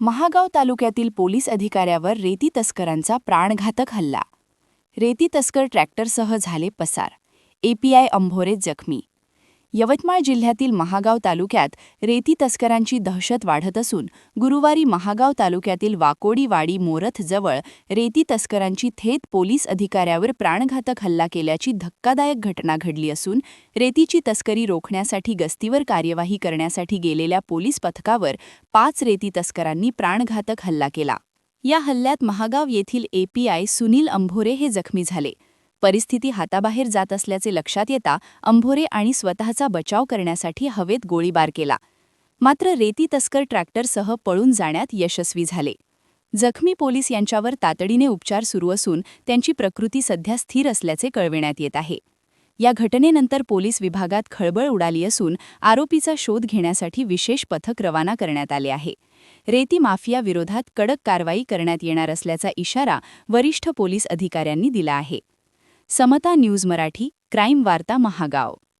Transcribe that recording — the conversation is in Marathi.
महागाव तालुक्यातील पोलीस अधिकाऱ्यावर रेती तस्करांचा प्राणघातक हल्ला. रेती तस्कर ट्रॅक्टरसह झाले पसार. एपीआय अंभोरे जखमी. यवतमाळ जिल्ह्यातील महागाव तालुक्यात रेती तस्करांची दहशत वाढत असून गुरुवारी महागाव तालुक्यातील वाकोडीवाडी मोरथजवळ रेती तस्करांची थेट पोलीस अधिकाऱ्यावर प्राणघातक हल्ला केल्याची धक्कादायक घटना घडली असून रेतीची तस्करी रोखण्यासाठी गस्तीवर कार्यवाही करण्यासाठी गेलेल्या पोलीस पथकावर पाच रेती तस्करांनी प्राणघातक हल्ला केला. या हल्ल्यात महागाव येथील एपीआय सुनील अंभोरे हे जखमी झाले. परिस्थिती हाताबाहेर जात असल्याचे लक्षात येता अंभोरे आणि स्वतःचा बचाव करण्यासाठी हवेत गोळीबार केला. मात्र रेती तस्कर ट्रॅक्टरसह पळून जाण्यात यशस्वी झाले. जखमी पोलीस यांच्यावर तातडीने उपचार सुरू असून त्यांची प्रकृती सध्या स्थिर असल्याचे कळविण्यात येत आहे. या घटनेनंतर पोलीस विभागात खळबळ उडाली असून आरोपीचा शोध घेण्यासाठी विशेष पथक रवाना करण्यात आले आहे. रेती माफिया विरोधात कडक कारवाई करण्यात येणार असल्याचा इशारा वरिष्ठ पोलीस अधिकाऱ्यांनी दिला आहे. समता न्यूज मराठी क्राईम वार्ता महागाव.